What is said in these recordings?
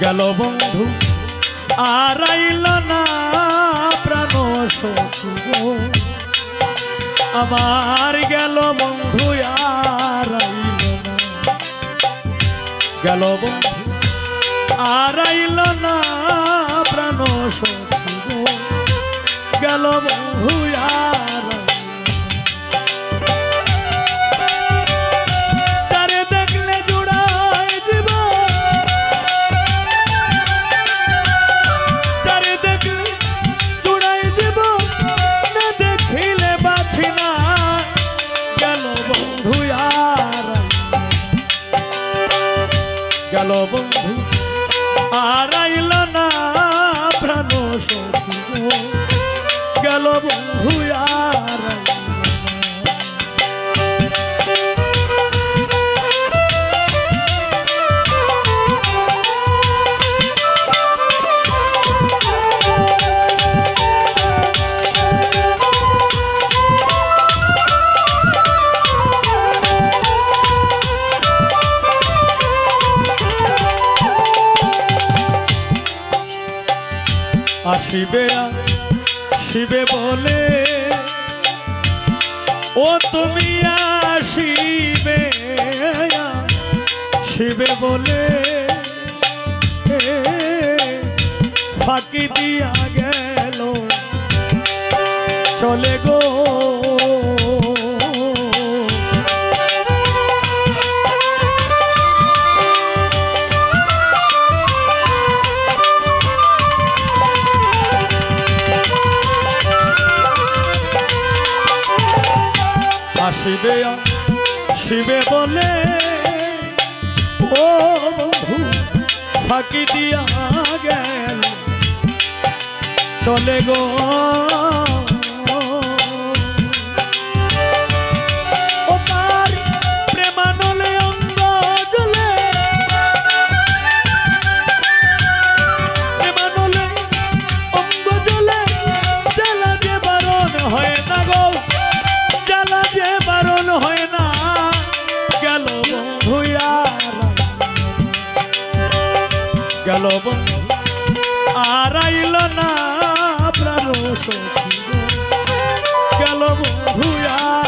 গেল বন্ধু আর আইল না। আমার গেল বন্ধু আর না গেল বন্ধু আর না প্রাণ সখী গেল বন্ধু আর আর আইল না প্রাণ সখী গেল বন্ধু আসিবে শিবে বলে ও তুমি আসিবে শিবে বলে ফাঁকি দিয়া গেল। চলে গো আসিবে শিবে বলে। ও বন্ধু ফাঁকি দিয়া গেল। চলে গো। গেল বন্ধু আর আইল না আপনার। গেল বন্ধু আর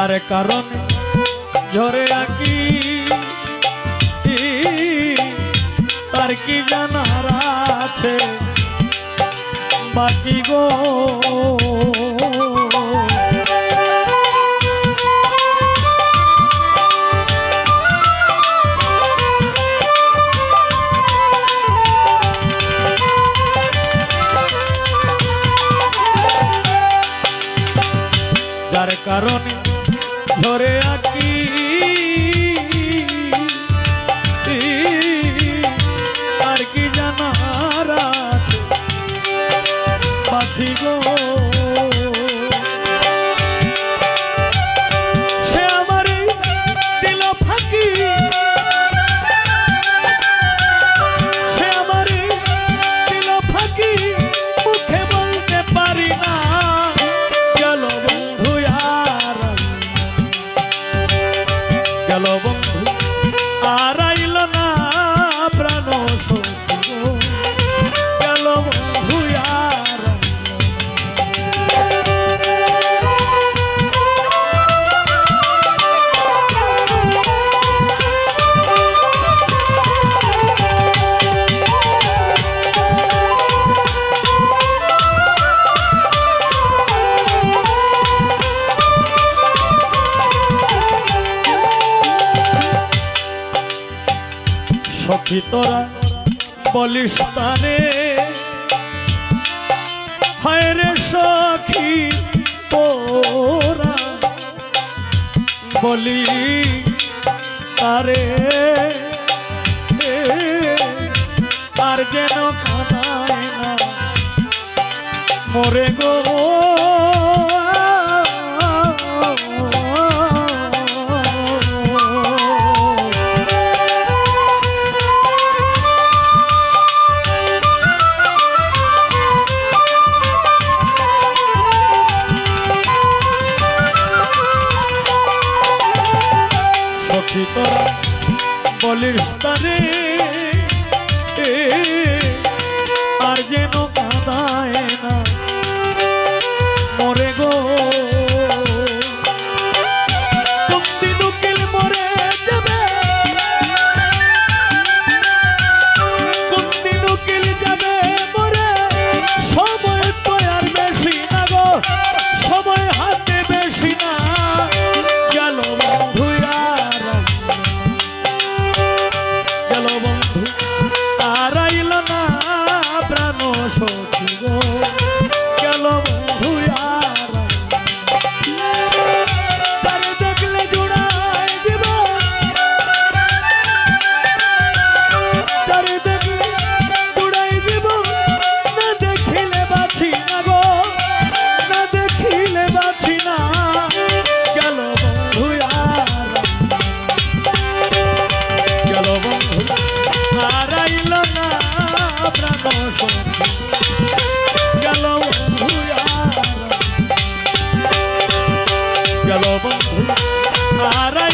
যার কারণে ঝরে আঁকি। তার কি জানার আছে? বাকি গো। যার কারণে ঝরে আঁকি। আর কি জানার আছে? পাখি গো। সে আমার দিল ফাঁকি। গেল তোরা বলিস তারে হায় তোরা বলি তারে। আর যেন কানায় না। মরে গো। বলিস বন্ধু হারাইল